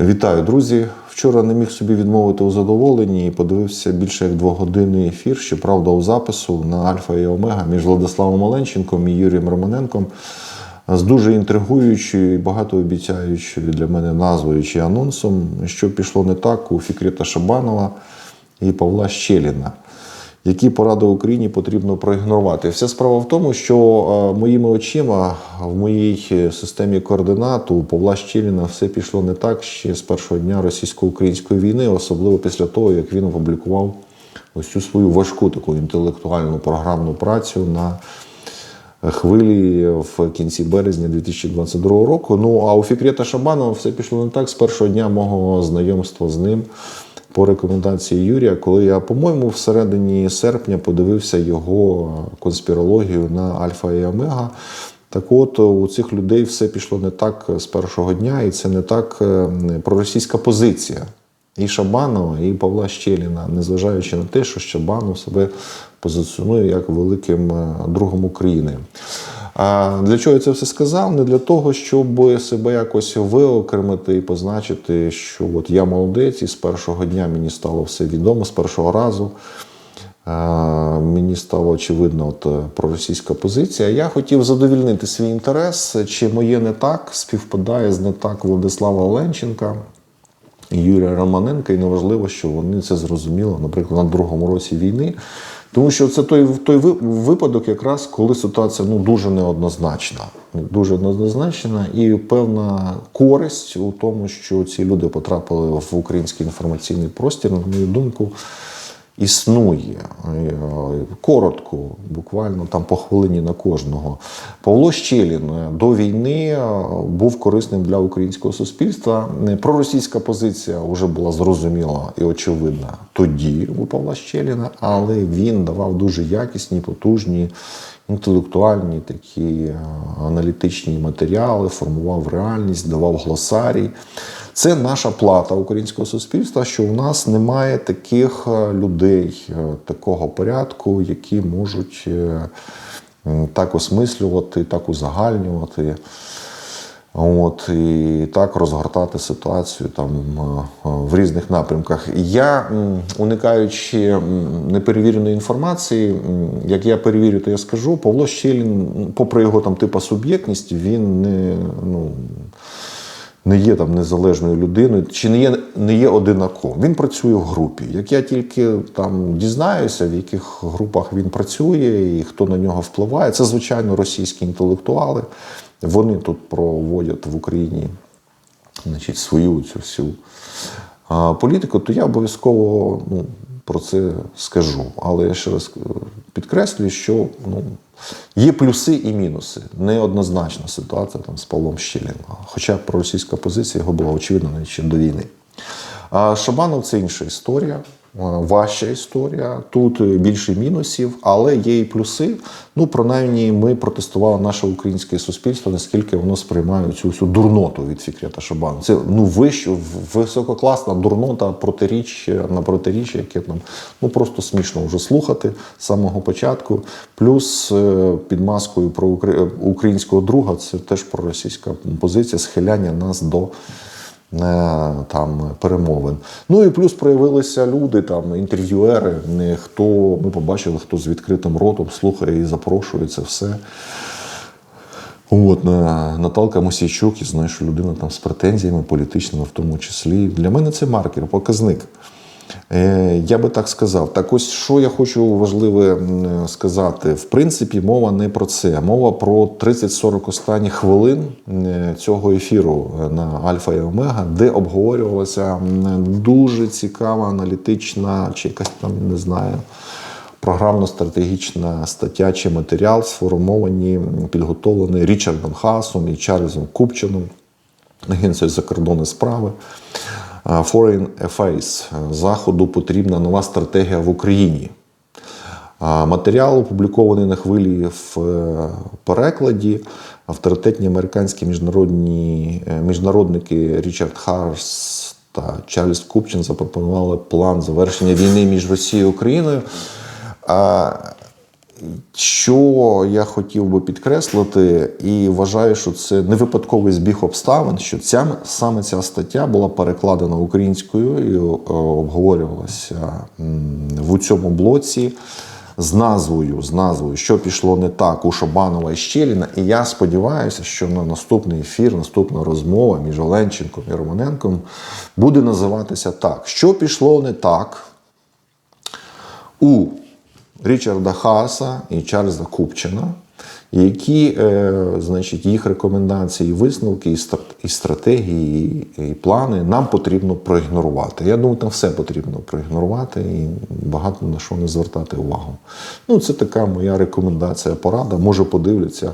Вітаю, друзі! Вчора не міг собі відмовити у задоволенні і подивився більше як двогодинний ефір, щоправда, у запису на Альфа і Омега між Владиславом Оленченком і Юрієм Романенком з дуже інтригуючою і багатообіцяючою для мене назвою чи анонсом, що пішло не так у Фікрета Шабанова і Павла Щеліна. Які поради Україні потрібно проігнорувати? Вся справа в тому, що е, моїми очима в моїй системі координат у Павла Щеліна все пішло не так ще з першого дня російсько-української війни, особливо після того, як він опублікував ось цю свою важку таку інтелектуальну програмну працю на хвилі в кінці березня 2022 року. Ну а у Фікрета Шабанова все пішло не так з першого дня мого знайомства з ним по рекомендації Юрія, коли я, по-моєму, всередині серпня подивився його конспірологію на Альфа і Омега. Так от у цих людей все пішло не так з першого дня, і це не так е, проросійська позиція і Шабанова, і Павла Щеліна, незважаючи на те, що Шабанов себе позиціонує як великим е, другом України. А для чого я це все сказав? Не для того, щоб себе якось виокремити і позначити, що от я молодець, і з першого дня мені стало все відомо, з першого разу. Мені стало очевидно от, проросійська позиція. Я хотів задовільнити свій інтерес, чи моє не так співпадає з не так Владислава Оленченка Юрія Романенка, і неважливо, що вони це зрозуміли, наприклад, на другому році війни. Тому що це той той випадок, якраз коли ситуація ну дуже неоднозначна, дуже неоднозначна, і певна користь у тому, що ці люди потрапили в український інформаційний простір, на мою думку, існує. Е, Коротко, буквально там по хвилині на кожного. Павло Щелін е, до війни е, був корисним для українського суспільства. Проросійська позиція вже була зрозуміла і очевидна тоді у Павла Щеліна, але він давав дуже якісні, потужні. Інтелектуальні такі аналітичні матеріали, формував реальність, давав глосарій. Це наша плата українського суспільства, що у нас немає таких е, людей, е, такого порядку, які можуть е, так осмислювати, так узагальнювати. От, і так розгортати ситуацію там в різних напрямках. Я, уникаючи неперевіреної інформації, як я перевірю, то я скажу, Павло Щелін, попри його там типа суб'єктність, він не, ну, не є там незалежною людиною, чи не є, не є одинаком. Він працює в групі. Як я тільки там дізнаюся, в яких групах він працює і хто на нього впливає, це звичайно російські інтелектуали. Вони тут проводять в Україні значить, свою цю всю політику, то я обов'язково ну, про це скажу. Але я ще раз е, підкреслюю, що ну, є плюси і мінуси. Неоднозначна ситуація там, з Павлом Щеліном. Хоча проросійська позиція його була очевидна ще до війни. А Шабанов це інша історія, важча історія. Тут е, більше мінусів, але є і плюси. Ну, принаймні, ми протестували наше українське суспільство, наскільки воно сприймає цю всю дурноту від Фікрета Шабанова. Це ну вищ, висококласна дурнота протиріччя на протиріччя, яке нам ну просто смішно вже слухати з самого початку. Плюс е, під маскою про укр- українського друга це теж проросійська позиція, схиляння нас до е, там перемовин. Ну і плюс проявилися люди, там інтерв'юери. Хто ми побачили, хто з відкритим ротом слухає і запрошує це все. От Наталка Мосійчук, знаю, що людина там з претензіями політичними, в тому числі. Для мене це маркер, показник. Е, Я би так сказав. Так ось що я хочу важливе сказати. В принципі, мова не про це. Мова про 30-40 останніх хвилин е, цього ефіру на Альфа і Омега, де обговорювалася дуже цікава аналітична, чи якась там не знаю. Програмно-стратегічна стаття чи матеріал сформовані, підготовлені Річардом Хасом і Чарльзом Купчином, Агенцією закордонної справи. Foreign Affairs. Заходу потрібна нова стратегія в Україні. Матеріал опублікований на хвилі в е, перекладі. Авторитетні американські міжнародні е, міжнародники Річард Харс та Чарльз Купчин запропонували план завершення війни між Росією і Україною. Що я хотів би підкреслити, і вважаю, що це не випадковий збіг обставин, що ця саме ця стаття була перекладена українською і е, обговорювалася в цьому блоці з назвою, з назвою, що пішло не так у Шабанова і Щеліна. І я сподіваюся, що на наступний ефір, наступна розмова між Оленченком і Романенком буде називатися так: що пішло не так у Річарда Хааса і Чарльза Купчина, які, е, значить, їх рекомендації, висновки, і стра- і стратегії, і, плани нам потрібно проігнорувати. Я думаю, там все потрібно проігнорувати і багато на що не звертати увагу. Ну, це така моя рекомендація, порада. Може, подивляться.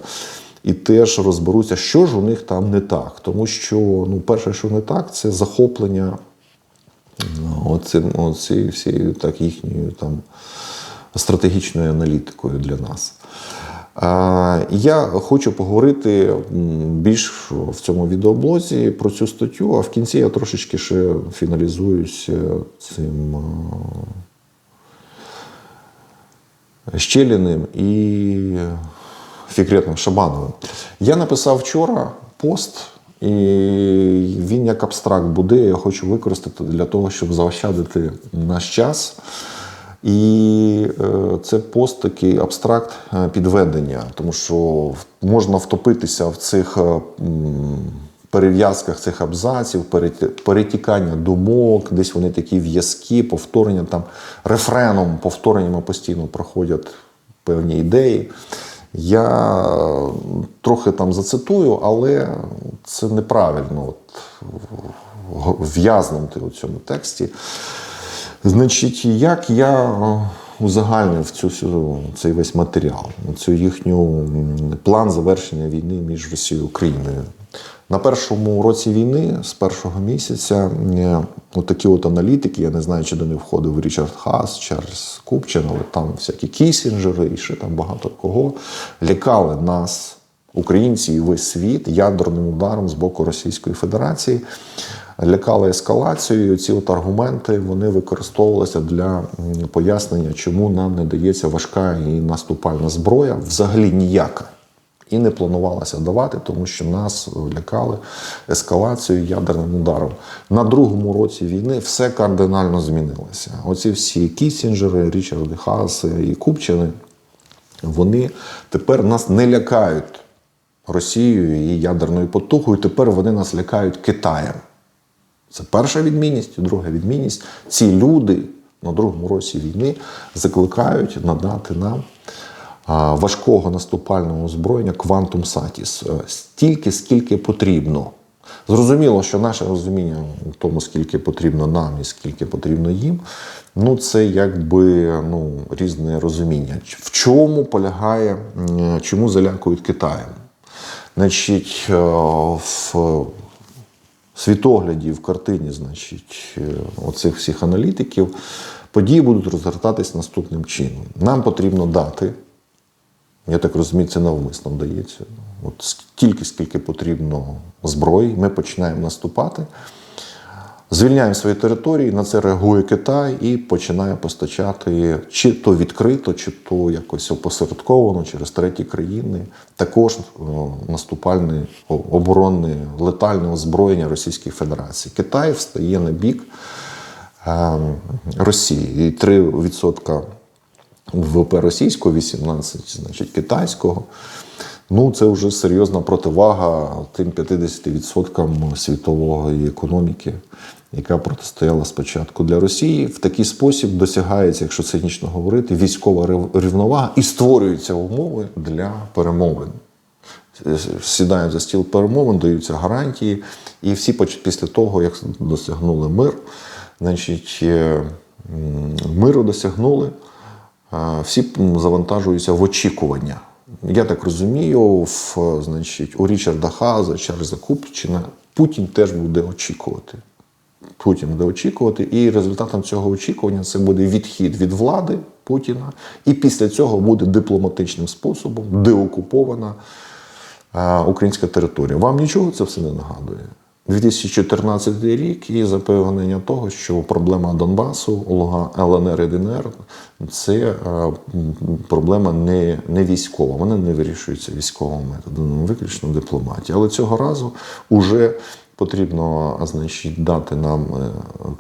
І теж розберуться, що ж у них там не так. Тому що, ну, перше, що не так, це захоплення оцим, оці всією так їхньою там стратегічною аналітикою для нас. Я хочу поговорити більш в цьому відеоблозі про цю статтю, а в кінці я трошечки ще фіналізуюсь е, цим е, Щеліним і Фікретним Шабановим. Я написав вчора пост, і він як абстракт буде. Я хочу використати для того, щоб заощадити наш час. І е, це пост такий абстракт е, підведення, тому що можна втопитися в цих е, перев'язках цих абзаців, перетікання думок, десь вони такі в'язкі, повторення там рефреном, повтореннями постійно проходять певні ідеї. Я трохи там зацитую, але це неправильно от, в'язнути у цьому тексті. Значить, як я е, узагальнив цю, всю- цей весь матеріал, цю їхню план завершення війни між Росією і Україною. На першому році війни, з першого місяця, е, от от аналітики, я не знаю, чи до них входив Річард Хас, Чарльз Купчин, але там всякі кісінджери і ще там багато кого, лякали нас, українці і весь світ, ядерним ударом з боку Російської Федерації лякали ескалацією. Ці от аргументи вони використовувалися для пояснення, чому нам не дається важка і наступальна зброя, взагалі ніяка. І не планувалося давати, тому що нас лякали ескалацією ядерним ударом. На другому році війни все кардинально змінилося. Оці всі Кісінджери, Річарди Хаси і Купчини, вони тепер нас не лякають Росією і ядерною потугою. Тепер вони нас лякають Китаєм. Це перша відмінність. Друга відмінність. Ці люди на другому році війни закликають надати нам важкого наступального озброєння Quantum Satis е, стільки, скільки потрібно. Зрозуміло, що наше розуміння в тому, скільки потрібно нам і скільки потрібно їм, ну це якби ну, різне розуміння. В чому полягає, чому залякують Китаєм? Значить, е, в світогляді, в картині, значить, е, оцих всіх аналітиків, події будуть розгортатись наступним чином. Нам потрібно дати, я так розумію, це навмисно вдається. От стільки, скільки потрібно зброї, ми починаємо наступати. Звільняємо свої території, на це реагує Китай і починає постачати чи то відкрито, чи то якось опосередковано через треті країни, також о, наступальне оборонне летальне озброєння Російської Федерації. Китай встає на бік е, Росії. І 3% ВВП російського, 18, значить, китайського. Ну, це вже серйозна противага тим 50% світової економіки, яка протистояла спочатку для Росії. В такий спосіб досягається, якщо цинічно говорити, військова рівновага і створюються умови для перемовин. Сідають за стіл перемовин, даються гарантії, і всі після того, як досягнули мир, значить, е, миру досягнули, всі завантажуються в очікування. Я так розумію, в, значить, у Річарда Хаза, Чарльза Купчина Путін теж буде очікувати. Путін буде очікувати, і результатом цього очікування це буде відхід від влади Путіна, і після цього буде дипломатичним способом деокупована а, українська територія. Вам нічого це все не нагадує? 2014 рік і запевнення того, що проблема Донбасу, ЛНР і ДНР це е, проблема не, не військова, вона не вирішується військовим методом, виключно дипломатія. Але цього разу уже потрібно значить, дати нам е,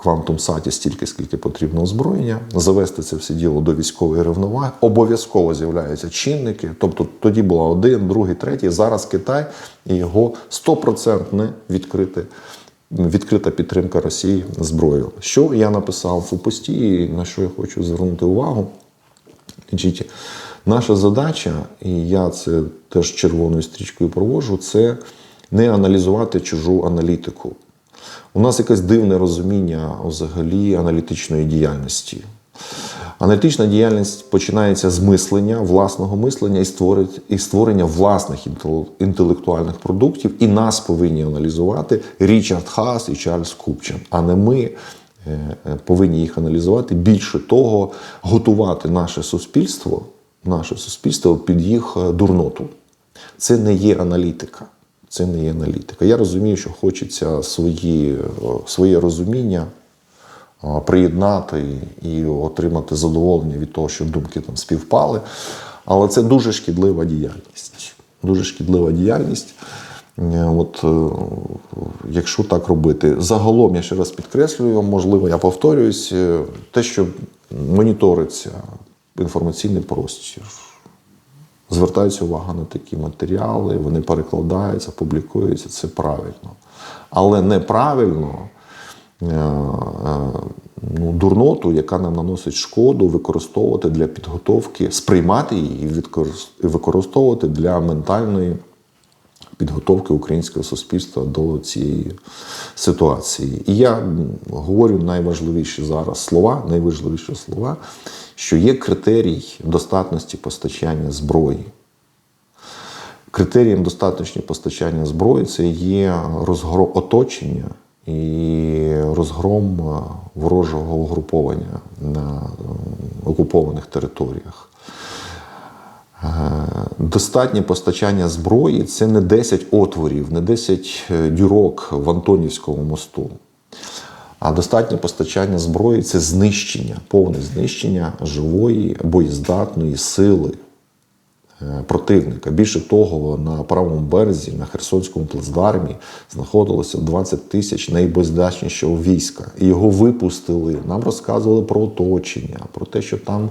квантум саті стільки, скільки потрібно озброєння, завести це все діло до військової рівноваги. Обов'язково з'являються чинники. Тобто тоді була один, другий, третій. Зараз Китай і його стопроцентне відкрите. Відкрита підтримка Росії зброєю. Що я написав у пості, і на що я хочу звернути увагу. Наша задача, і я це теж червоною стрічкою проводжу, це не аналізувати чужу аналітику. У нас якесь дивне розуміння взагалі аналітичної діяльності. Аналітична діяльність починається з мислення, власного мислення і створення власних інтелектуальних продуктів. І нас повинні аналізувати Річард Хас і Чарльз Купчан, а не ми е, е, повинні їх аналізувати. Більше того, готувати наше суспільство, наше суспільство під їх е, дурноту. Це не є аналітика. Це не є аналітика. Я розумію, що хочеться свої, своє розуміння приєднати і отримати задоволення від того, що думки там співпали. Але це дуже шкідлива діяльність. Дуже шкідлива діяльність. Е, От, е, якщо так робити, загалом я ще раз підкреслюю, можливо, я повторююсь, е, те, що моніториться інформаційний простір, звертається увага на такі матеріали, вони перекладаються, публікуються, це правильно. Але неправильно е, е, ну, дурноту, яка нам наносить шкоду, використовувати для підготовки, сприймати її і використовувати для ментальної підготовки українського суспільства до цієї ситуації. І я говорю найважливіші зараз слова, найважливіші слова, що є критерій достатності постачання зброї. Критерієм достатньої постачання зброї це є розгром оточення і розгром е, ворожого угруповання на е, окупованих територіях. Е, Достатнє постачання зброї це не 10 отворів, не 10 дюрок в Антонівському мосту. А достатнє постачання зброї це знищення, повне знищення живої, боєздатної сили е, противника. Більше того, на правому березі, на Херсонському плацдармі, знаходилося 20 тисяч найбоєздатнішого війська. І його випустили. Нам розказували про оточення, про те, що там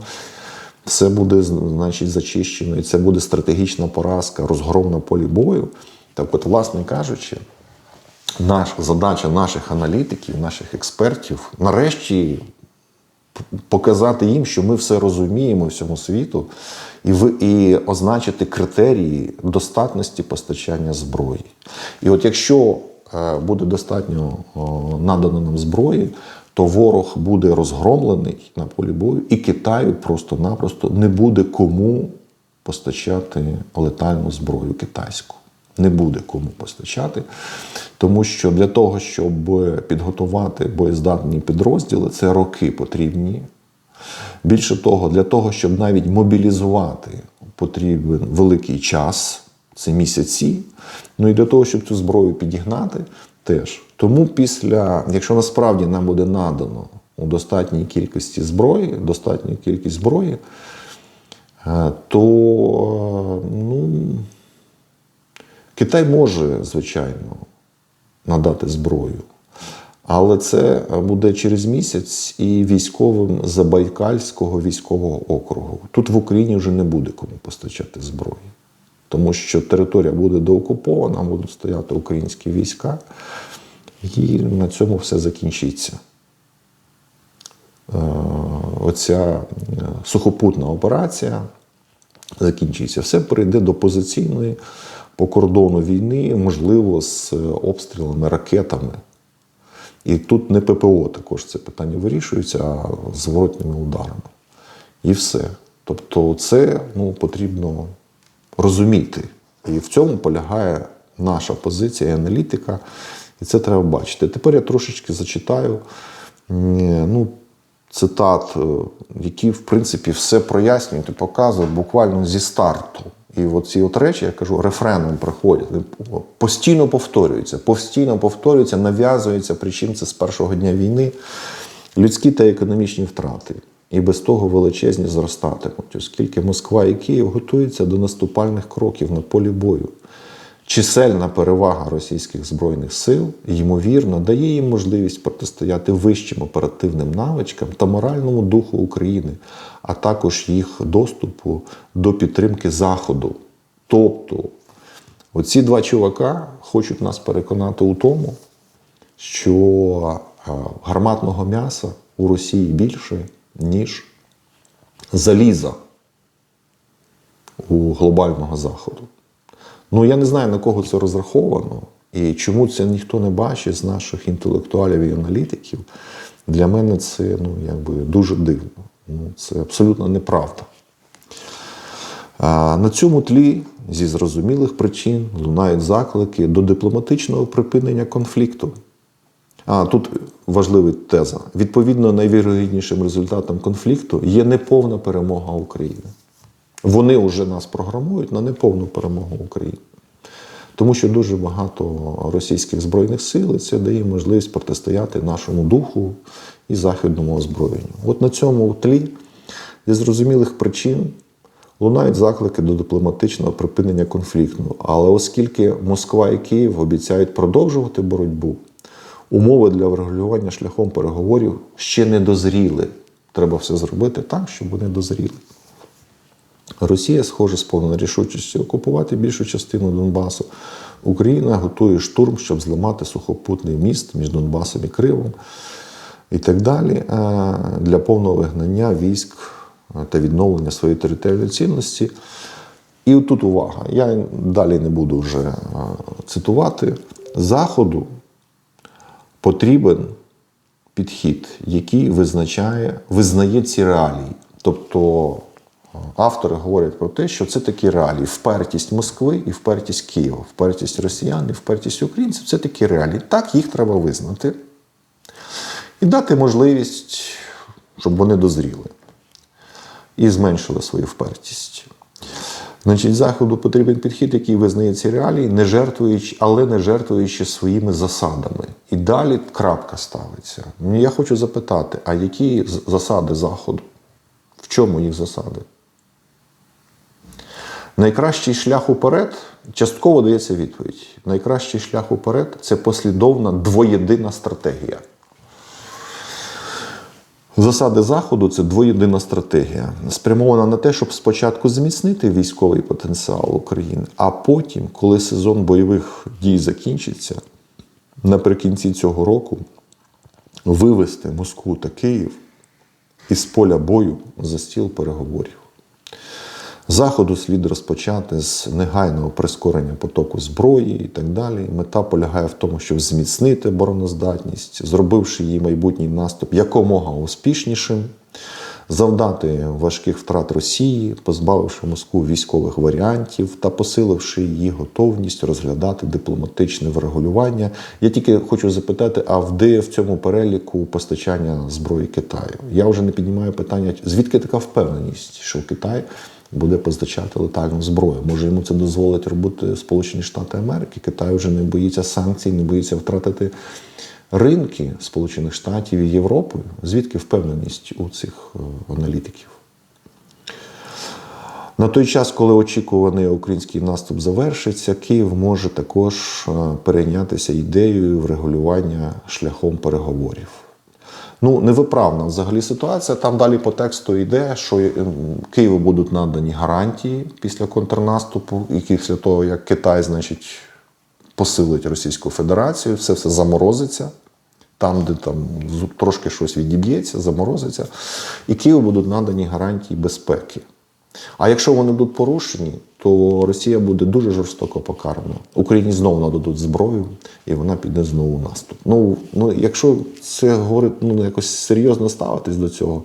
все буде значить, зачищено, і це буде стратегічна поразка, розгром на полі бою. Так от, власне кажучи, наша задача наших аналітиків, наших експертів нарешті показати їм, що ми все розуміємо всьому світу, і, ви, і означити критерії достатності постачання зброї. І от якщо е, буде достатньо надано нам зброї, то ворог буде розгромлений на полі бою, і Китаю просто-напросто не буде кому постачати летальну зброю китайську. Не буде кому постачати, тому що для того, щоб підготувати боєздатні підрозділи, це роки потрібні. Більше того, для того, щоб навіть мобілізувати, потрібен великий час, це місяці. Ну і для того, щоб цю зброю підігнати, теж. Тому після, якщо насправді нам буде надано у достатній кількості зброї, достатню кількість зброї, е, то е, ну, Китай може, звичайно, надати зброю. Але це буде через місяць і військовим Забайкальського військового округу. Тут в Україні вже не буде кому постачати зброї, тому що територія буде доокупована, будуть стояти українські війська, і на цьому все закінчиться. Е, Оця е, сухопутна операція закінчиться. Все перейде до позиційної по кордону війни, можливо, з обстрілами, ракетами. І тут не ППО також це питання вирішується, а зворотніми ударами. І все. Тобто, це ну, потрібно розуміти. І в цьому полягає наша позиція і аналітика. І це треба бачити. Тепер я трошечки зачитаю ну, цитат, е, які, в принципі, все прояснюють і показують буквально зі старту. І от ці от речі, я кажу, рефреном приходять, постійно повторюються, постійно повторюються, нав'язуються, причому це з першого дня війни. Людські та економічні втрати. І без того величезні зростатимуть, оскільки Москва і Київ готуються до наступальних кроків на полі бою. Чисельна перевага російських збройних сил, ймовірно, дає їм можливість протистояти вищим оперативним навичкам та моральному духу України, а також їх доступу до підтримки Заходу. Тобто, оці два чувака хочуть нас переконати у тому, що е, гарматного м'яса у Росії більше, ніж заліза у глобального заходу. Ну, я не знаю, на кого це розраховано, і чому це ніхто не бачить з наших інтелектуалів і аналітиків. Для мене це ну, якби дуже дивно. Ну, це абсолютно неправда. А на цьому тлі, зі зрозумілих причин, лунають заклики до дипломатичного припинення конфлікту. А тут важлива теза. Відповідно, найвірогіднішим результатом конфлікту є неповна перемога України. Вони вже нас програмують на неповну перемогу України. Тому що дуже багато російських збройних сил і це дає можливість протистояти нашому духу і західному озброєнню. От на цьому тлі, зі зрозумілих причин, лунають заклики до дипломатичного припинення конфлікту. Але оскільки Москва і Київ обіцяють продовжувати боротьбу, умови для врегулювання шляхом переговорів ще не дозріли. Треба все зробити так, щоб вони дозріли. Росія, схоже, з повною рішучістю окупувати більшу частину Донбасу. Україна готує штурм, щоб зламати сухопутний міст між Донбасом і Кримом і так далі е, для повного вигнання військ е, та відновлення своєї територіальної цінності. І тут увага. Я далі не буду вже е, цитувати. Заходу потрібен підхід, який визначає, визнає ці реалії. Тобто автори говорять про те, що це такі реалії: впертість Москви і впертість Києва, впертість росіян і впертість українців це такі реалії. Так, їх треба визнати і дати можливість, щоб вони дозріли і зменшили свою впертість. Значить, заходу потрібен підхід, який визнає ці реалії, не жертвуючи, але не жертвуючи своїми засадами. І далі крапка ставиться. Я хочу запитати: а які засади Заходу? В чому їх засади? Найкращий шлях уперед частково дається відповідь. Найкращий шлях уперед це послідовна двоєдина стратегія. Засади Заходу це двоєдина стратегія, спрямована на те, щоб спочатку зміцнити військовий потенціал України, а потім, коли сезон бойових дій закінчиться, наприкінці цього року вивести Москву та Київ із поля бою за стіл переговорів. Заходу слід розпочати з негайного прискорення потоку зброї і так далі. Мета полягає в тому, щоб зміцнити обороноздатність, зробивши її майбутній наступ якомога успішнішим, завдати важких втрат Росії, позбавивши Москву військових варіантів та посиливши її готовність розглядати дипломатичне врегулювання. Я тільки хочу запитати, а де в цьому переліку постачання зброї Китаю? Я вже не піднімаю питання, звідки така впевненість, що Китай буде постачати летальну зброю. Може йому це дозволить робити Сполучені Штати Америки. Китай вже не боїться санкцій, не боїться втратити ринки Сполучених Штатів і Європи. Звідки впевненість у цих е, аналітиків? На той час, коли очікуваний український наступ завершиться, Київ може також е, перейнятися ідеєю врегулювання шляхом переговорів. Ну, невиправна взагалі ситуація. Там далі по тексту йде, що Києву будуть надані гарантії після контрнаступу, і після того, як Китай, значить, посилить Російську Федерацію, все все заморозиться. Там, де там трошки щось відіб'ється, заморозиться, і Києву будуть надані гарантії безпеки. А якщо вони будуть порушені, то Росія буде дуже жорстоко покарана. Україні знову нададуть зброю, і вона піде знову в наступ. Ну, ну якщо це говорить, ну якось серйозно ставитись до цього,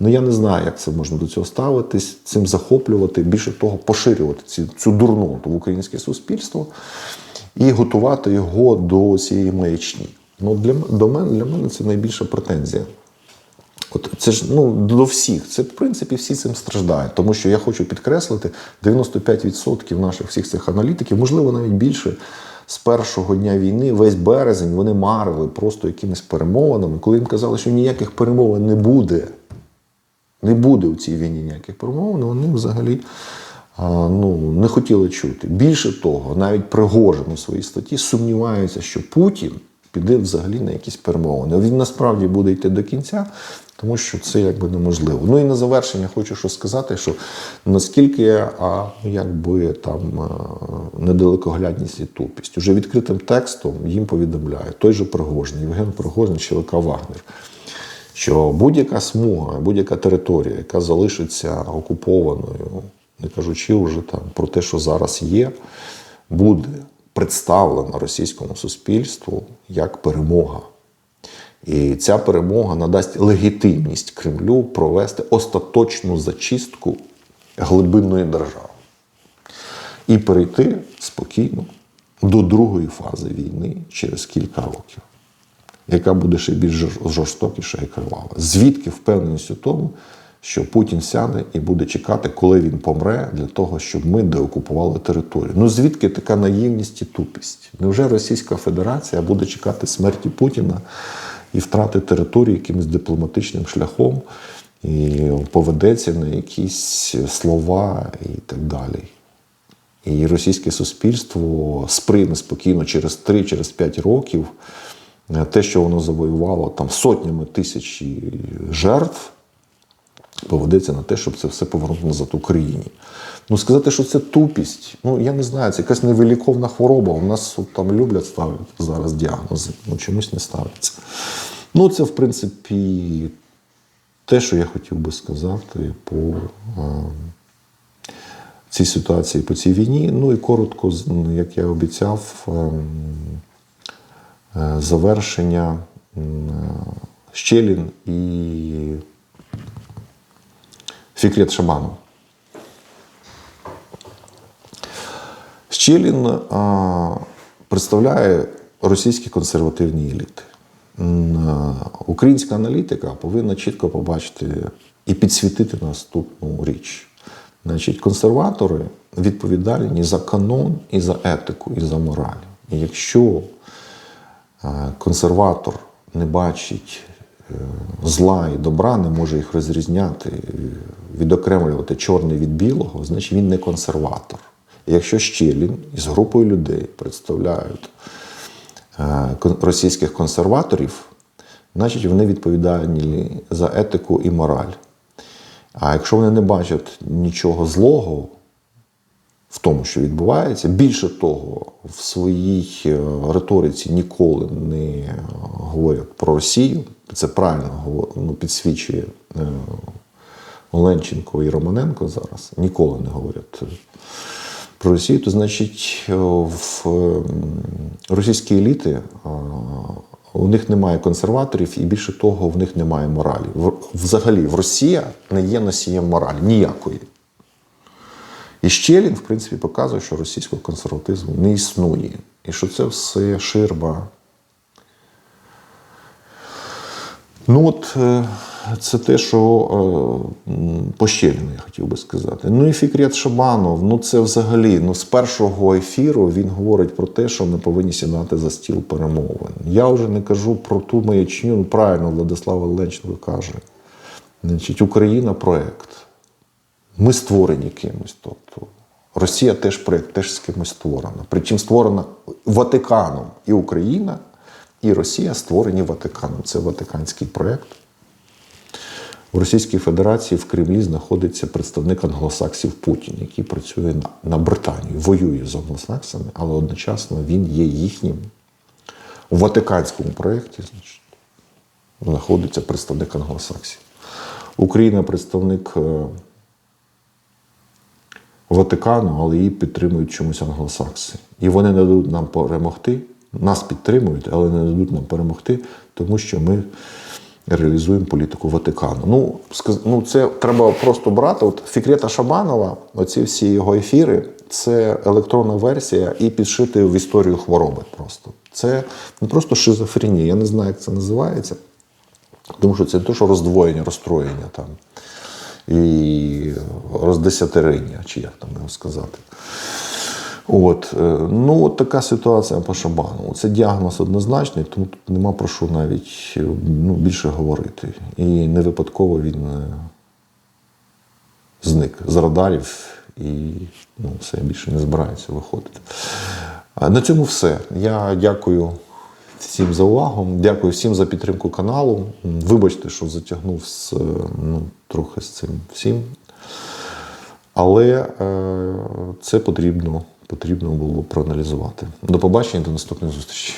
ну я не знаю, як це можна до цього ставитись, цим захоплювати, більше того, поширювати ці, цю дурноту в українське суспільство і готувати його до цієї маячні. Ну, для, до мене, для мене це найбільша претензія. От це ж ну до всіх. Це в принципі всі цим страждають. Тому що я хочу підкреслити, 95% наших всіх цих аналітиків, можливо, навіть більше. З першого дня війни, весь березень, вони марили просто якимись перемовинами. Коли їм казали, що ніяких перемовин не буде, не буде у цій війні ніяких перемовин, вони взагалі ну, не хотіли чути. Більше того, навіть Пригожин у своїй статті сумнівається, що Путін піде взагалі на якісь перемовини. Він насправді буде йти до кінця, тому що це якби неможливо. Ну і на завершення хочу що сказати, що наскільки а, якби там недалекоглядність і тупість. Уже відкритим текстом їм повідомляє той же Пригожин, Євген Пригожин, ЧВК Вагнер що будь-яка смуга, будь-яка територія, яка залишиться окупованою, не кажучи вже там про те, що зараз є, буде представлена російському суспільству як перемога. І ця перемога надасть легітимність Кремлю провести остаточну зачистку глибинної держави і перейти спокійно до другої фази війни через кілька років яка буде ще більш жорстокіша і кривава. Звідки впевненість у тому, що Путін сяде і буде чекати, коли він помре, для того, щоб ми деокупували територію? Ну звідки така наївність і тупість? Невже Російська Федерація буде чекати смерті Путіна і втрати території якимось дипломатичним шляхом і поведеться на якісь слова і так далі? І російське суспільство сприйме спокійно через 3 через років е, те, що воно завоювало там сотнями тисяч жертв, поведеться на те, щоб це все повернути назад Україні. Ну, сказати, що це тупість, ну я не знаю, це якась невиліковна хвороба. У нас от, там люблять ставити зараз діагнози, ну чомусь не ставиться. Ну, це, в принципі, те, що я хотів би сказати по. е, цій ситуації по цій війні. Ну і коротко, як я обіцяв, ем, е, завершення м, е, Щелін і Фікрет Шабанов. Щелін а, представляє російські консервативні еліти. Українська аналітика повинна чітко побачити і підсвітити наступну річ. Значить, консерватори відповідальні за канон і за етику, і за мораль. І якщо консерватор не бачить зла і добра, не може їх розрізняти, е, відокремлювати чорне від білого, значить він не консерватор. І Якщо Щелін із групою людей представляють е, російських консерваторів, значить вони відповідальні за етику і мораль. А якщо вони не бачать нічого злого в тому, що відбувається, більше того, в своїй е, риториці ніколи не е, говорять про Росію, це правильно ну, підсвічує е, Оленченко і Романенко зараз, ніколи не говорять про Росію, то значить в російські еліти у них немає консерваторів, і більше того, в них немає моралі. Взагалі, в Росія не є носієм моралі ніякої. І Щелін, в принципі, показує, що російського консерватизму не існує. І що це все ширба. Ну, от е, це те, що е, по Щеліну я хотів би сказати. Ну і Фікрет Шабанов, ну це взагалі, ну з першого ефіру він говорить про те, що ми повинні сідати за стіл перемовин. Я вже не кажу про ту маячню, ну правильно Владислав Ленченко каже. Значить, Україна проект. Ми створені кимось. Тобто Росія теж проект, теж з кимось створена. Причому створена Ватиканом і Україна, і Росія створені Ватиканом. Це Ватиканський проект. В Російській Федерації в Кремлі знаходиться представник англосаксів Путін, який працює на, на Британію, воює з англосаксами, але одночасно він є їхнім. У Ватиканському проєкті значить, знаходиться представник англосаксів. Україна представник е, Ватикану, але її підтримують чомусь англосакси. І вони не дадуть нам перемогти. Нас підтримують, але не дадуть нам перемогти, тому що ми реалізуємо політику Ватикану. Ну, ну це треба просто брати. От Фікрета Шабанова, оці всі його ефіри, це електронна версія і підшити в історію хвороби. Просто це не просто шизофренія. Я не знаю, як це називається. Тому що це не те, що роздвоєння, розстроєння там. І роздесятериння, чи як там його сказати. От, е, ну, от така ситуація по Шабану. Це діагноз однозначний, тому тут нема про що навіть е, ну, більше говорити. І не випадково він е, зник з радарів і ну, все більше не збирається виходити. На цьому все. Я дякую всім за увагу. Дякую всім за підтримку каналу. Вибачте, що затягнув з, е, ну, трохи з цим всім. Але е, це потрібно, потрібно було проаналізувати. До побачення, до наступної зустрічей.